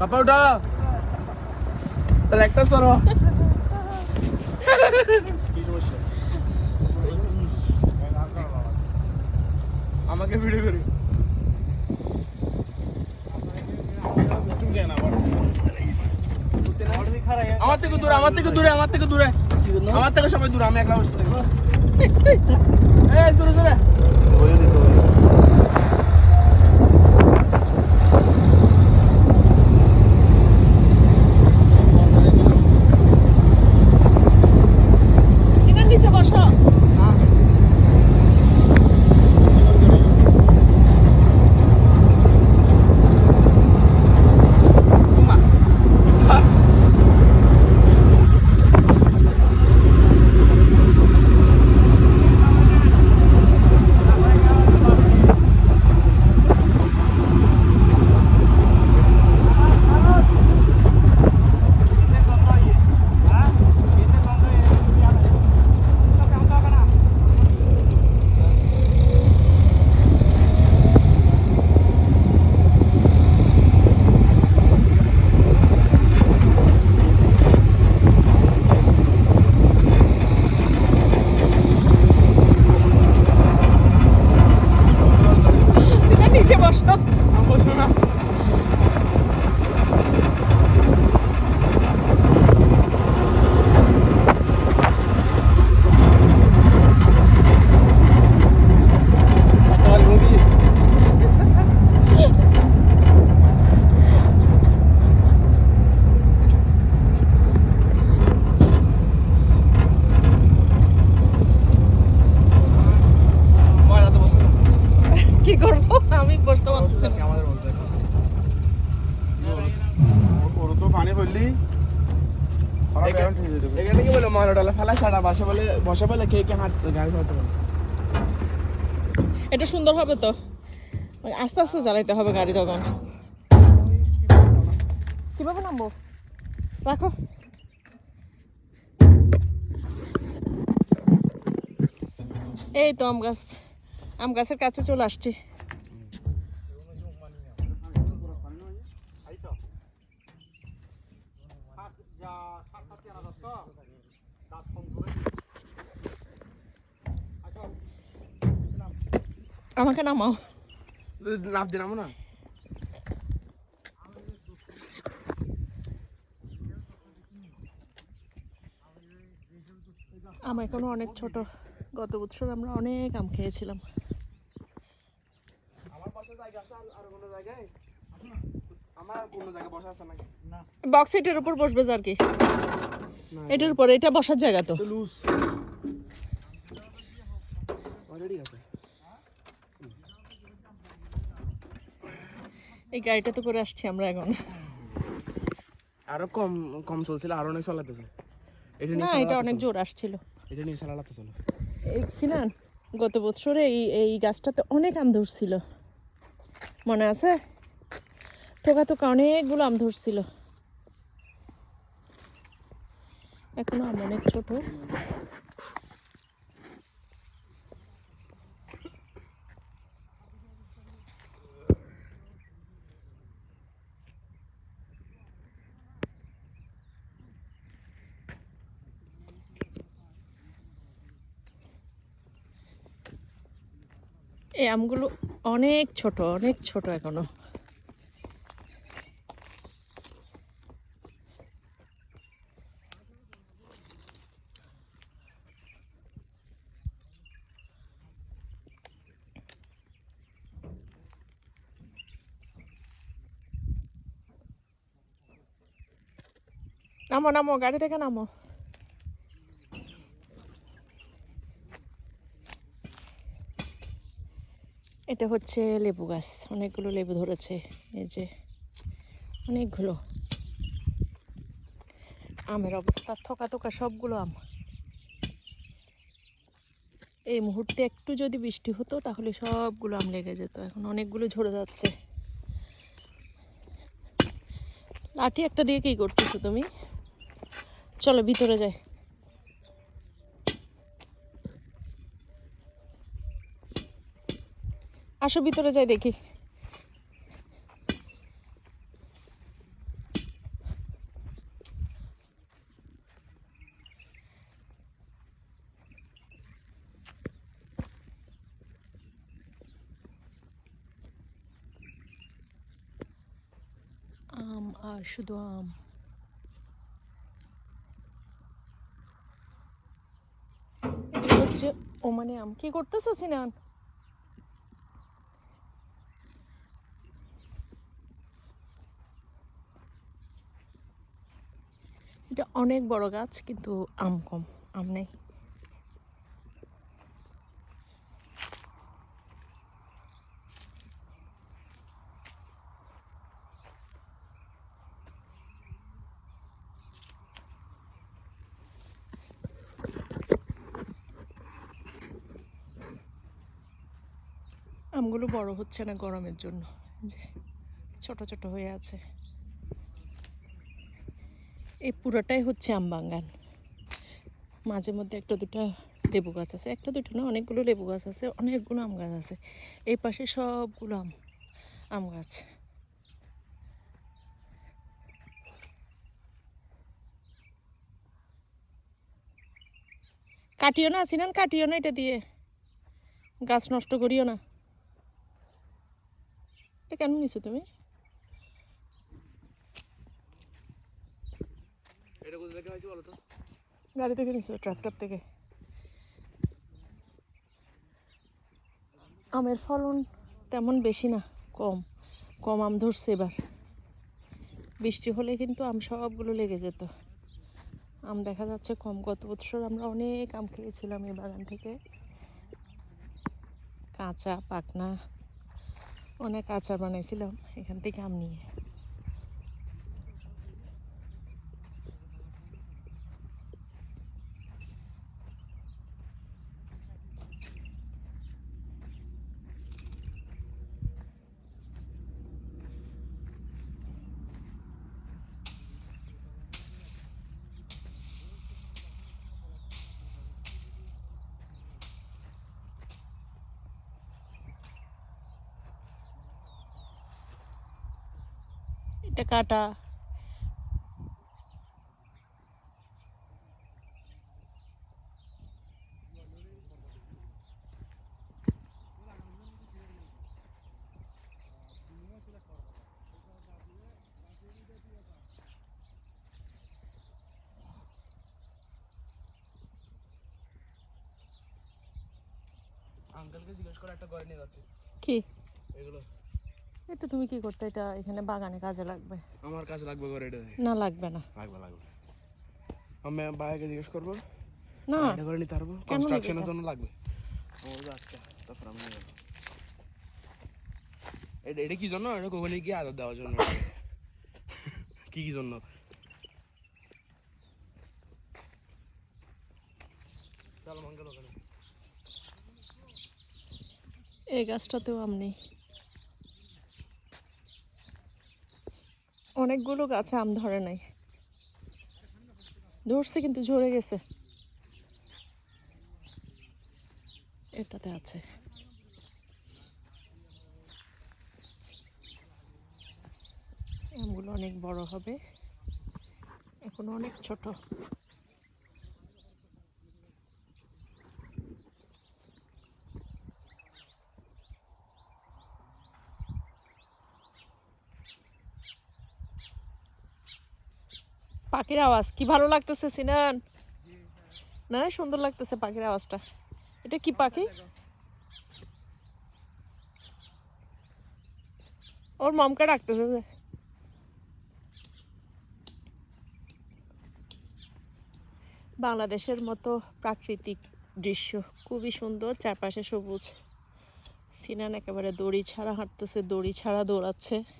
পাপা তাহলে একটা সরো। আমাকে ভিডিও করি আমার থেকে দূরে, আমার থেকে দূরে, আমার থেকে দূরে। আমার থেকে সবাই দূরে, আমি একলা বসে থাকি। এই দূরে দূরে বসে বলে কে কে হাত গাড়ি চালাতে পারে এটা সুন্দর হবে তো। আস্তে আস্তে চালাইতে হবে গাড়ি তখন। কীভাবে নামবো? রাখো। এই তো আম গাছ আম গাছের কাছে চলে আসছি। আমাকে নামাও। নাপ দিন না। আম এখনও অনেক ছোট। গত বছর আমরা অনেক আম খেয়েছিলাম। আমার আমার বক্স এটার উপর বসবে আর কি? এটার উপর এটা বসার জায়গা তো। এই গাড়িটা তো করে আসছি আমরা এখন। আরও কম কম চলছিল আরও অনেক চালাতেছে। এটা না এটা অনেক জোর আসছিল। এটা নিয়ে চালাতে চলো এই সিনান গত বছরে এই এই গাছটাতে অনেক আম ধরছিল। মনে আছে? থোকা থোকা অনেকগুলো আম ধরছিল। এখনও আম অনেক ছোট। এই আমগুলো অনেক ছোট অনেক ছোট এখনও। নামো নামো গাড়ি থেকে নামো। এটা হচ্ছে লেবু গাছ। অনেকগুলো লেবু ধরেছে। এই যে অনেকগুলো। আমের অবস্থা, থকা থকা সবগুলো আম। এই মুহূর্তে একটু যদি বৃষ্টি হতো, তাহলে সবগুলো আম লেগে যেত। এখন অনেকগুলো ঝরে যাচ্ছে। লাঠি একটা দিয়ে কি করতেছো তুমি? চলো ভিতরে যাই। আসো ভিতরে যাই দেখি। আম আর শুধু আম। হচ্ছে ও মানে আম। কি করতেছো, সিনান? এটা অনেক বড় গাছ, কিন্তু আম কম, আম নেই। আমগুলো বড় হচ্ছে না গরমের জন্য, যে ছোট ছোট হয়ে আছে। এই পুরোটাই হচ্ছে আম বাগান। মাঝে মধ্যে একটা দুটো লেবু গাছ আছে। একটা দুটো না, অনেকগুলো লেবু গাছ আছে, অনেকগুলো আম গাছ আছে। এই পাশে সবগুলো আম আম গাছ। কাটিও না, সিনান, কাটিও না এটা দিয়ে। গাছ নষ্ট করিও না। এটা কেন নিছো তুমি? এটা কোথা থেকে হয়েছে বলো তো? গাড়ি থেকে নিছো ট্রাক্টর থেকে। আমের ফলন তেমন বেশি না, কম। কম আম ধরছে এবার। বৃষ্টি হলে কিন্তু আম সবগুলো লেগে যেত। আম দেখা যাচ্ছে কম। গত বছর আমরা অনেক আম খেয়েছিলাম এই বাগান থেকে। কাঁচা, পাকনা, অনেক আচার বানাইছিলাম এখান থেকে আম নিয়ে। এটা কাটা আঙ্কেলকে জিজ্ঞেস করে একটা করে নিয়ে যাচ্ছে কি এগুলো এটা তুমি কি করতে এটা এখানে বাগানে কাজে লাগবে? আমার কাছে লাগবে করে এটা না লাগবে না। লাগবে লাগবে। আমি ভাইকে জিজ্ঞেস করব না। এটা করে নিতে পারব? কনস্ট্রাকশনের জন্য লাগবে। কাছে আচ্ছা তারপর আমি এটা এটা কি জন্য? এটা কোকানি কি আদর দেওয়ার জন্য। কি কি জন্য? এই গাছটাতেও আম নেই। অনেকগুলো গাছে আম ধরে নাই। ধরছে কিন্তু ঝরে গেছে। এটাতে আছে। আমগুলো অনেক বড় হবে। এখন অনেক ছোট। পাখির আওয়াজ। কি ভালো লাগতেছে, সিনান? না, সুন্দর লাগতেছে পাখির আওয়াজটা। এটা কি পাখি? ওর মমকে ডাকতেছে যে। বাংলাদেশের মতো প্রাকৃতিক দৃশ্য, খুবই সুন্দর, চারপাশে সবুজ। সিনান একেবারে দড়ি ছাড়া হাঁটতেছে, দড়ি ছাড়া দৌড়াচ্ছে।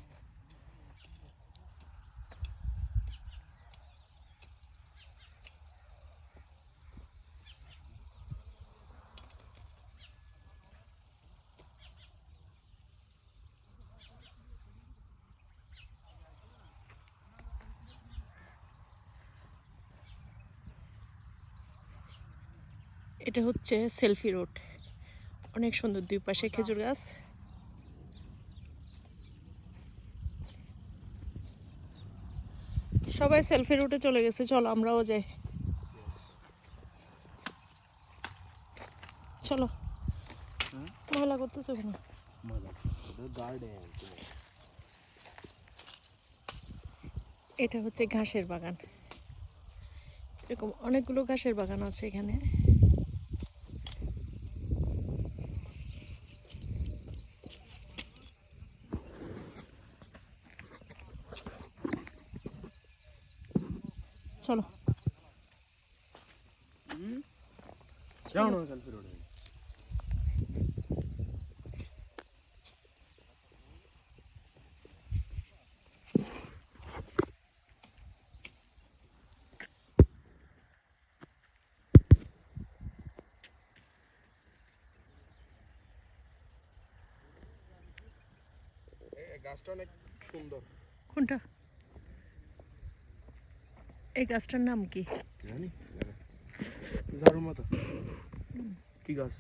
এটা হচ্ছে সেলফি রোড। অনেক সুন্দর দুই পাশে খেজুর গাছ। সবাই সেলফি রুটে চলে গেছে চলো আমরাও যাই। চলো? ময়লা করতেছো কেন? এটা হচ্ছে ঘাসের বাগান। এরকম অনেকগুলো ঘাসের বাগান আছে এখানে। চলো যাও না সেলফি রোডে গাছটা অনেক সুন্দর কোনটা এই গাছটার নাম কি? জানি ঝাড়ুর মতো। কি গাছ?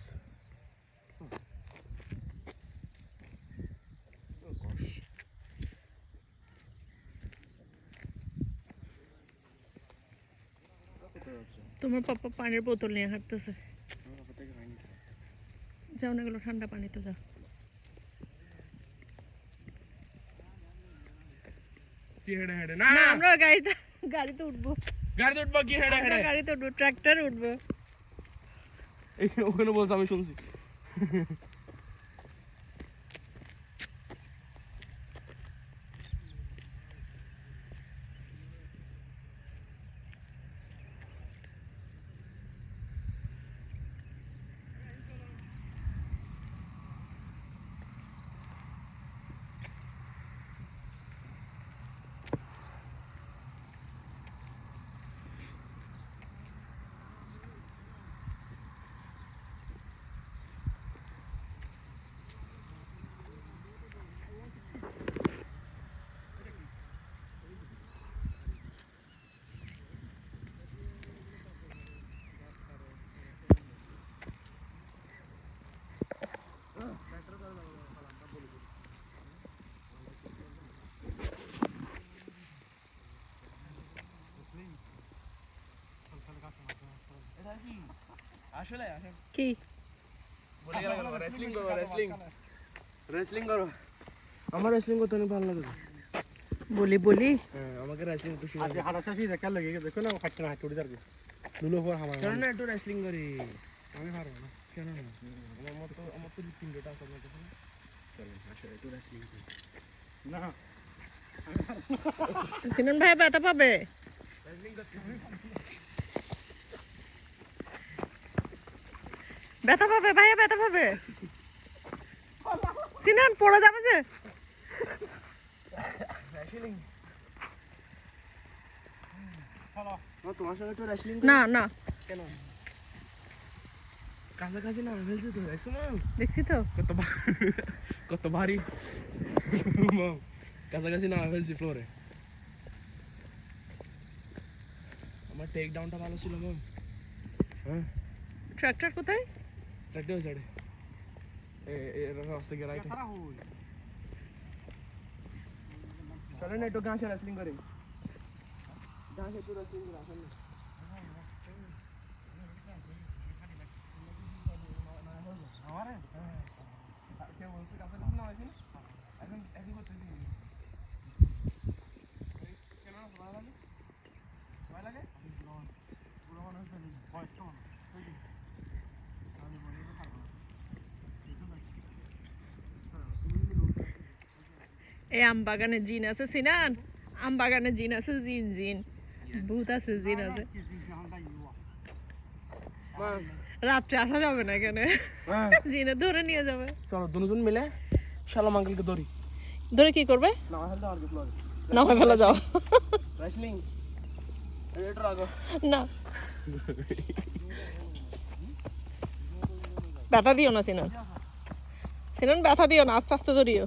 তোমার পাপা পানির বোতল নিয়ে হাঁটতেছে। যাও না এগুলো ঠান্ডা পানি তো যাও না আমরা গাড়িতে গাড়িতে উঠবো। গাড়িতে উঠবো কি হেডে হেডে গাড়িতে উঠবো ট্রাক্টরে উঠবো। ওখানে বলছে আমি শুনছি। আসলে আসলে। কি? বলে গেল রেসলিং করো রেসলিং রেসলিং করো। আমার রেসলিং করতে অনেক ভালো লাগে। বলি বলি। হ্যাঁ আমাকে রেসলিং করতে আজ হাঁটা শেষই দেখা লাগে দেখো না খাচ্ছে না উঠে যাবে। দুলো পর আমার কেন না একটু রেসলিং করি। আমি পারব না কেন না? আমার মতো আমার তো তিন ডেটা আছে আপনার কাছে না? চলো আসলে একটু রেসলিং করি। না। সিনন ভাই ব্যথা পাবে? ব্যথা পাবে ভাইয়া ব্যথা পাবে। সিনান পড়ে যাবে যে। না না। না কেন কাছাকাছি না ফেলছে তো দেখছ না? দেখছি তো। কত কত ভারী। কাছাকাছি না ফেলছি ফ্লোরে আমার টেক ডাউনটা ভালো ছিল ম্যাম হ্যাঁ। ট্রাক্টর কোথায়? রাস্তা গিয়ে রাইটে চলে না একটু গাছে রেসলিং করি গাছে একটু রেসলিং করি আসেন না কে বলছে কাছে না এখন এখন একই করতেছি কেন ভালো লাগে ভালো লাগে এই আম বাগানে জিন আছে সিনান? আম বাগানে জিন আছে জিন জিন। ভূত আছে জিন আছে। রাত্রে আসা যাবে না এখানে। হ্যাঁ। জিনে ধরে নিয়ে যাবে। চলো দুজন মিলে শালাম আঙ্কেলকে ধরি। ধরে কি করবে? না হয় ফেলে যাও। না। ব্যথা দিও না সিনান। সিনান ব্যথা দিও না আস্তে আস্তে ধরিও।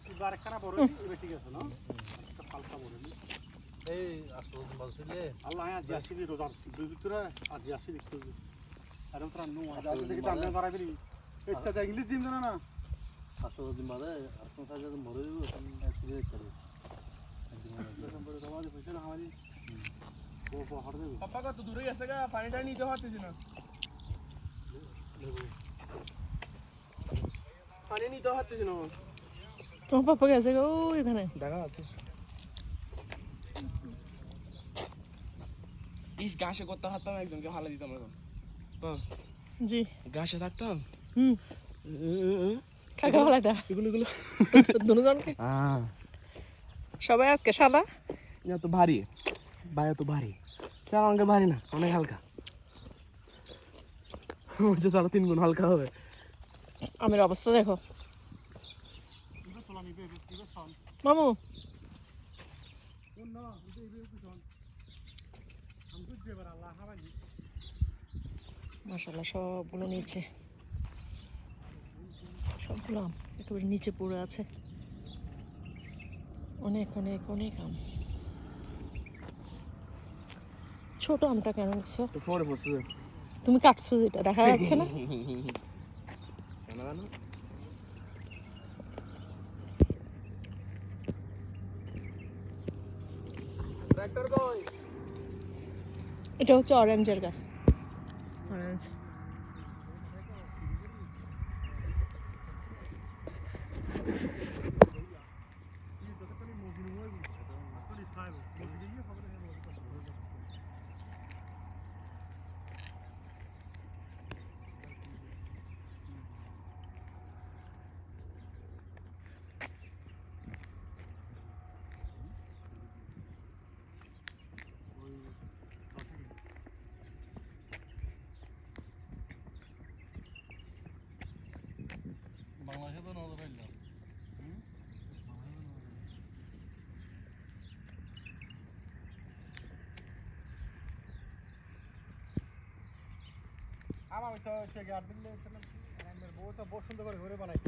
আরেকখানা বড় এবার ঠিক আছে না? একটা হালকা বড় এই আসল বলছিলে আল্লাহ আজ আসি দি দুই ভিতরে আজ আসি দেখতে আর তোরা নো আজ দাম দাম এটা ইংলিশ দিন না। না আসল দিন বাদে আসল সাজে মরে দিব আসি দেখতে রোমাজি পয়সা না আমাদের ও ও হার দেব। পাপা কত দূরে গেছে গা পানিটা নিতে পারতেছি না। পানি নিতে পারতেছি না তোমার পাপা গেছে গো এখানে দেখা যাচ্ছে। ইস গাছে করতে পারতাম একজনকে ভালো দিতাম এখন। জি। গাছে থাকতাম? হুম। কাকা ভালো দা এগুলো এগুলো দুজনকে? সবাই আজকে সাদা ভারী। ভারী। আমাকে ভারী না অনেক হালকা। ওর যে তারা তিন গুণ হালকা হবে। আমের অবস্থা দেখো। মামু। মাসাল্লাহ সবগুলো নিচে। সবগুলো আম একেবারে নিচে পড়ে আছে। অনেক অনেক অনেক আম। ছোট আমটা কেন নিচ্ছো তুমি কাটছো যেটা দেখা যাচ্ছে না কেন কেন ট্র্যাক্টর কই এটা হচ্ছে অরেঞ্জের গাছ। বাংলাদেশে তো নজর রাখলাম আমার তো হচ্ছে গার্ডেন বউ তো বহু সুন্দর করে ঘুরে বানাইছি